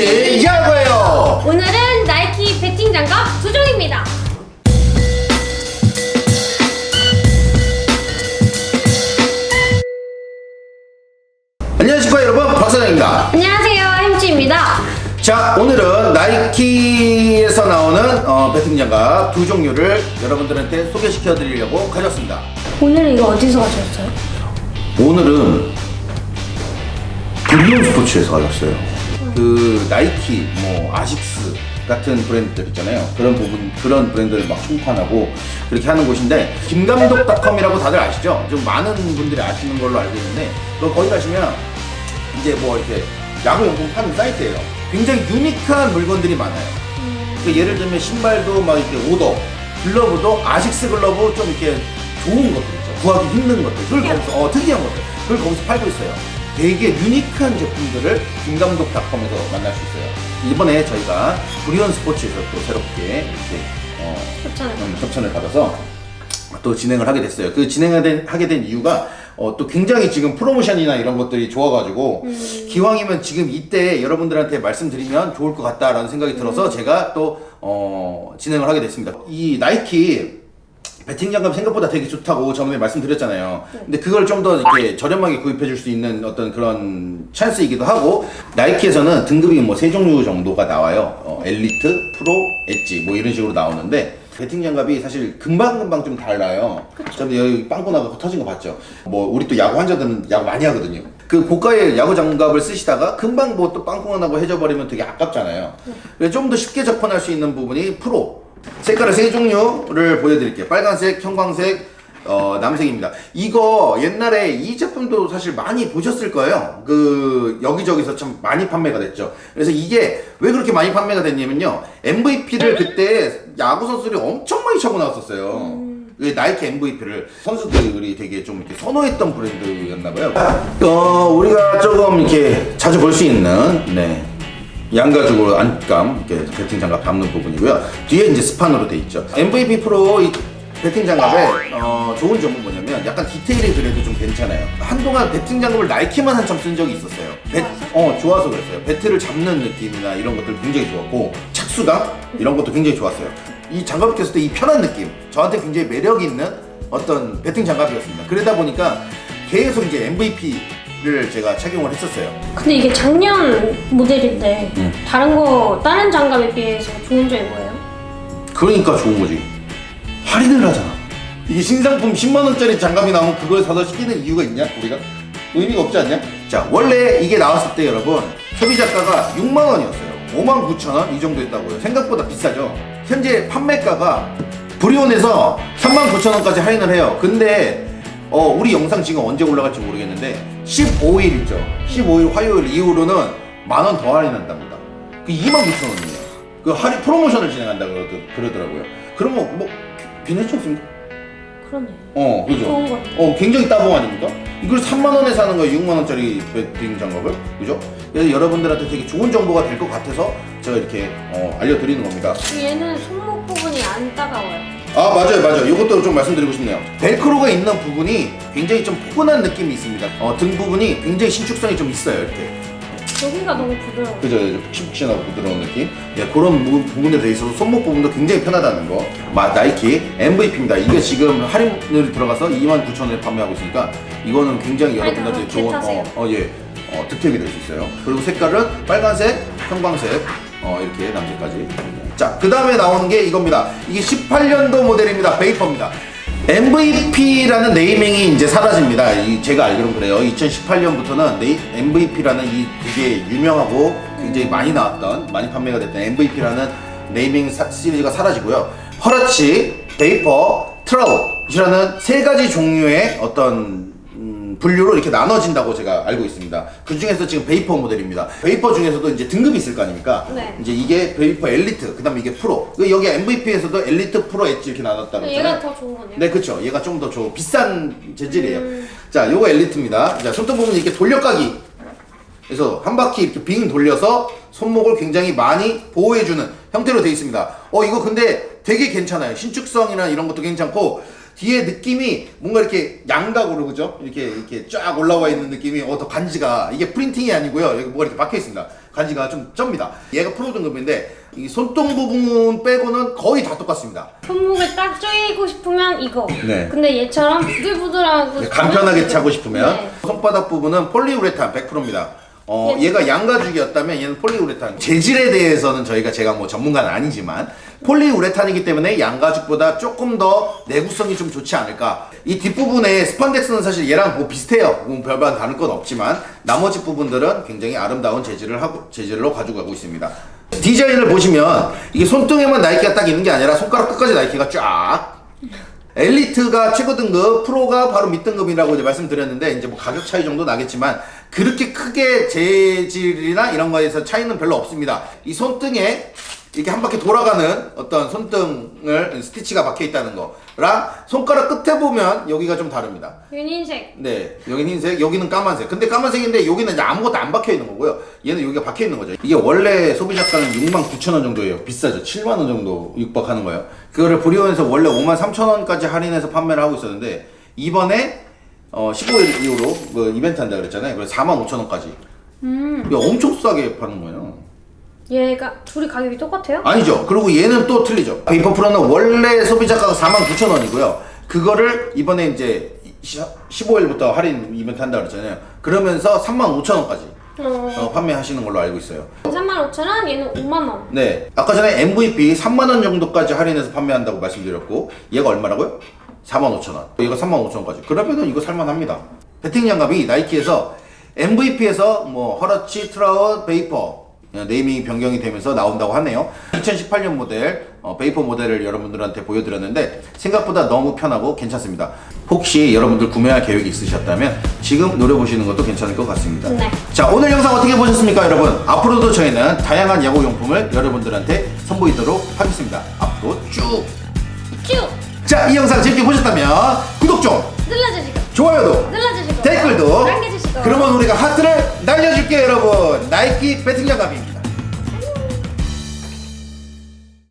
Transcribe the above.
야구예요. 오늘은 나이키 배팅 장갑 두 종입니다. 안녕하십니까 여러분 박사장입니다. 안녕하세요, 햄찌입니다. 자 오늘은 나이키에서 나오는 어, 배팅 장갑 두 종류를 여러분들한테 소개시켜 드리려고 가져왔습니다. 오늘은 이거 어디서 가져왔어요? 오늘은 블룸 스포츠에서 가져왔어요. 그 나이키, 뭐 아식스 같은 브랜드들 있잖아요. 그런 부분 그런 브랜드를 막 총판하고 그렇게 하는 곳인데 김감독닷컴이라고 다들 아시죠? 좀 많은 분들이 아시는 걸로 알고 있는데 그 거기 가시면 이제 뭐 이렇게 야구 용품 파는 사이트예요. 굉장히 유니크한 물건들이 많아요. 그 예를 들면 신발도 막 이렇게 오더, 글러브도 아식스 글러브 좀 이렇게 좋은 것들 있죠. 구하기 힘든 것들. 그걸 거기서 어 특이한 것들. 그걸 거기서 팔고 있어요. 되게 유니크한 제품들을 김감독닷컴에서 만날 수 있어요. 이번에 저희가 브리온 스포츠에서 또 새롭게 이렇게 어, 협찬을. 음, 협찬을 받아서 또 진행을 하게 됐어요. 그 진행을 된- 하게 된 이유가 어, 또 굉장히 지금 프로모션이나 이런 것들이 좋아가지고 기왕이면 지금 이때 여러분들한테 말씀드리면 좋을 것 같다라는 생각이 들어서 제가 또 어, 진행을 하게 됐습니다. 이 나이키 배팅 장갑 생각보다 되게 좋다고 저번에 말씀드렸잖아요. 근데 그걸 좀 더 이렇게 저렴하게 구입해 줄 수 있는 어떤 그런 찬스이기도 하고 나이키에서는 등급이 뭐 세 종류 정도가 나와요. 어, 엘리트, 프로, 엣지 뭐 이런 식으로 나오는데 배팅 장갑이 사실 금방금방 좀 달라요. 저도 여기 빵꾸 나고 터진 거 봤죠. 뭐 우리 또 야구 환자들은 야구 많이 하거든요. 그 고가의 야구 장갑을 쓰시다가 금방 뭐 또 빵꾸가 나고 해져 버리면 되게 아깝잖아요. 그래서 좀 더 쉽게 접근할 수 있는 부분이 프로. 색깔을 세 종류를 보여드릴게요. 빨간색, 형광색, 어, 남색입니다. 이거 옛날에 이 제품도 사실 많이 보셨을 거예요. 그 여기저기서 참 많이 판매가 됐죠. 그래서 이게 왜 그렇게 많이 판매가 됐냐면요. MVP를 그때 야구 선수들이 엄청 많이 차고 나왔었어요. 그 나이키 MVP를 선수들이 되게 좀 이렇게 선호했던 브랜드였나 봐요. 어, 우리가 조금 이렇게 자주 볼 수 있는 네. 양가죽으로 안감 이렇게 배팅 장갑 담는 부분이고요. 뒤에 이제 스판으로 돼 있죠. MVP 프로 이 배팅 장갑의 어, 좋은 점은 뭐냐면 약간 디테일이 그래도 좀 괜찮아요. 한동안 배팅 장갑을 나이키만 한참 쓴 적이 있었어요. 배, 어 좋아서 그랬어요. 배트를 잡는 느낌이나 이런 것들 굉장히 좋았고 착수감 이런 것도 굉장히 좋았어요. 이 장갑을 꼈을 때 이 편한 느낌 저한테 굉장히 매력 있는 어떤 배팅 장갑이었습니다. 그러다 보니까 계속 이제 MVP 를 제가 착용을 했었어요. 근데 이게 작년 모델인데 음. 다른 거 다른 장갑에 비해서 좋은 점이 뭐예요? 그러니까 좋은 거지. 할인을 하잖아. 이게 신상품 10만 원짜리 장갑이 나오면 그걸 사서 시키는 이유가 있냐? 우리가 의미가 없지 않냐? 자, 원래 이게 나왔을 때 여러분 소비자가가 6만 원이었어요. 5만 9천 원 이 정도 했다고요. 생각보다 비싸죠. 현재 판매가가 브리온에서 3만 9천 원까지 할인을 해요. 근데 어, 우리 영상 지금 언제 올라갈지 모르겠는데 15일 있죠. 15일 화요일 이후로는 만 원 더 할인한답니다. 그 2만 9천 원이에요. 그 할인 프로모션을 진행한다 그러더, 그러더라고요. 그러면 뭐 괜찮지 않습니까? 그러네. 어, 그죠? 좋은 거. 어, 굉장히 따봉 아닙니까? 이걸 3만 원에 사는 거예요, 6만 원짜리 배팅 장갑을, 그죠? 그래서 여러분들한테 되게 좋은 정보가 될 것 같아서 제가 이렇게 어, 알려드리는 겁니다. 얘는 손목 부분이 안 따가워요. 아 맞아요 맞아요. 이것도 좀 말씀드리고 싶네요. 벨크로가 있는 부분이 굉장히 좀 포근한 느낌이 있습니다. 어, 등 부분이 굉장히 신축성이 좀 있어요 이렇게. 여기가 너무 부드러워. 그죠 이제 푹신푹신하고 부드러운 느낌? 예, 그런 부, 부분에 대해서 손목 부분도 굉장히 편하다는 거. 마, 나이키 MVP입니다. 이게 지금 할인을 들어가서 29,000원에 판매하고 있으니까 이거는 굉장히 여러분들한테 좋은 괜찮으세요? 어, 어, 예, 어, 득템이 될 수 있어요. 그리고 색깔은 빨간색 형광색 어, 이렇게 남색까지 자 그 다음에 나오는 게 이겁니다 이게 18년도 모델입니다 베이퍼입니다 MVP라는 네이밍이 이제 사라집니다. 이 제가 알기로는 그래요. 2018년부터는 MVP라는 이 되게 유명하고 굉장히 많이 나왔던 많이 판매가 됐던 MVP라는 네이밍 사- 시리즈가 사라지고요. 허라치, 베이퍼, 트라우이라는 세 가지 종류의 어떤 음, 분류로 이렇게 나눠진다고 제가 알고 있습니다. 그 중에서 지금 베이퍼 모델입니다. 베이퍼 중에서도 이제 등급이 있을 거 아닙니까? 네. 이제 이게 베이퍼 엘리트, 그 다음에 이게 프로. 그 여기 MVP에서도 엘리트, 프로, 엣지 이렇게 나눴다고 근데 했잖아요. 얘가 더 좋은 거네요. 네, 그쵸. 얘가 좀더저 비싼 재질이에요. 음. 자, 요거 엘리트입니다. 자, 손톱 부분 이렇게 돌려까기. 그래서 한 바퀴 이렇게 빙 돌려서 손목을 굉장히 많이 보호해주는 형태로 되어 있습니다. 어, 이거 근데 되게 괜찮아요. 신축성이나 이런 것도 괜찮고, 뒤에 느낌이 뭔가 이렇게 양각으로, 그죠? 이렇게, 이렇게 쫙 올라와 있는 느낌이, 어, 더 간지가, 이게 프린팅이 아니고요. 여기 뭐가 이렇게 박혀 있습니다. 간지가 좀 쩝니다. 얘가 프로 등급인데 이 손등 부분 빼고는 거의 다 똑같습니다. 손목을 딱 조이고 싶으면 이거. 네. 근데 얘처럼 부들부들하고 간편하게 싶으면 차고. 싶으면 네. 손바닥 부분은 폴리우레탄 100%입니다. 어, 예. 얘가 양가죽이었다면 얘는 폴리우레탄. 재질에 대해서는 저희가 제가 뭐 전문가는 아니지만 폴리우레탄이기 때문에 양가죽보다 조금 더 내구성이 좀 좋지 않을까. 이 뒷부분에 스판덱스는 사실 얘랑 뭐 비슷해요. 뭐 별반 다를 건 없지만 나머지 부분들은 굉장히 아름다운 재질을 하고 재질로 가지고 가고 있습니다. 디자인을 보시면 이게 손등에만 나이키가 딱 있는 게 아니라 손가락 끝까지 나이키가 쫙 엘리트가 최고 등급, 프로가 바로 밑 등급이라고 이제 말씀드렸는데 이제 뭐 가격 차이 정도 나겠지만 그렇게 크게 재질이나 이런 거에서 차이는 별로 없습니다. 이 손등에 이렇게 한 바퀴 돌아가는 어떤 손등을 스티치가 박혀 있다는 거랑 손가락 끝에 보면 여기가 좀 다릅니다. 윤흰색. 네, 여기는 흰색, 여기는 까만색. 근데 까만색인데 여기는 이제 아무것도 안 박혀 있는 거고요. 얘는 여기가 박혀 있는 거죠. 이게 원래 소비자가는 6만 9천 원 정도예요. 비싸죠. 7만 원 정도 육박하는 거예요. 그거를 브리온에서 원래 5만 3천 원까지 할인해서 판매를 하고 있었는데 이번에 어 15일 이후로 그 이벤트 한다 그랬잖아요. 그래서 4만 5천 원까지. 음. 이거 엄청 싸게 파는 거예요. 얘가 둘이 가격이 똑같아요? 아니죠. 그리고 얘는 또 틀리죠. 베이퍼 프로는 원래 소비자가가 49,000원이고요. 그거를 이번에 이제 15일부터 할인 이벤트 한다 그랬잖아요. 그러면서 35,000원까지 어. 어, 판매하시는 걸로 알고 있어요. 35,000원, 얘는 5만원. 네. 아까 전에 MVP 3만원 정도까지 할인해서 판매한다고 말씀드렸고, 얘가 얼마라고요? 45,000원. 얘가 35,000원까지. 그러면은 이거 살만합니다. 배팅 장갑이 나이키에서 MVP에서 뭐 허러치, 트라운, 베이퍼 네이밍이 변경이 되면서 나온다고 하네요. 2018년 모델 어, 베이퍼 모델을 여러분들한테 보여드렸는데 생각보다 너무 편하고 괜찮습니다. 혹시 여러분들 구매할 계획이 있으셨다면 지금 노려보시는 것도 괜찮을 것 같습니다. 네. 자 오늘 영상 어떻게 보셨습니까 여러분? 앞으로도 저희는 다양한 야구 용품을 여러분들한테 선보이도록 하겠습니다. 앞으로 쭉! 쭉! 자 이 영상 재밌게 보셨다면 구독 좀! 눌러주시고, 좋아요도! 눌러주시고, 댓글도! 남겨주시고. 그러면 우리가 하트를 날려줄게요 여러분! 나이키 배팅 장갑입니다.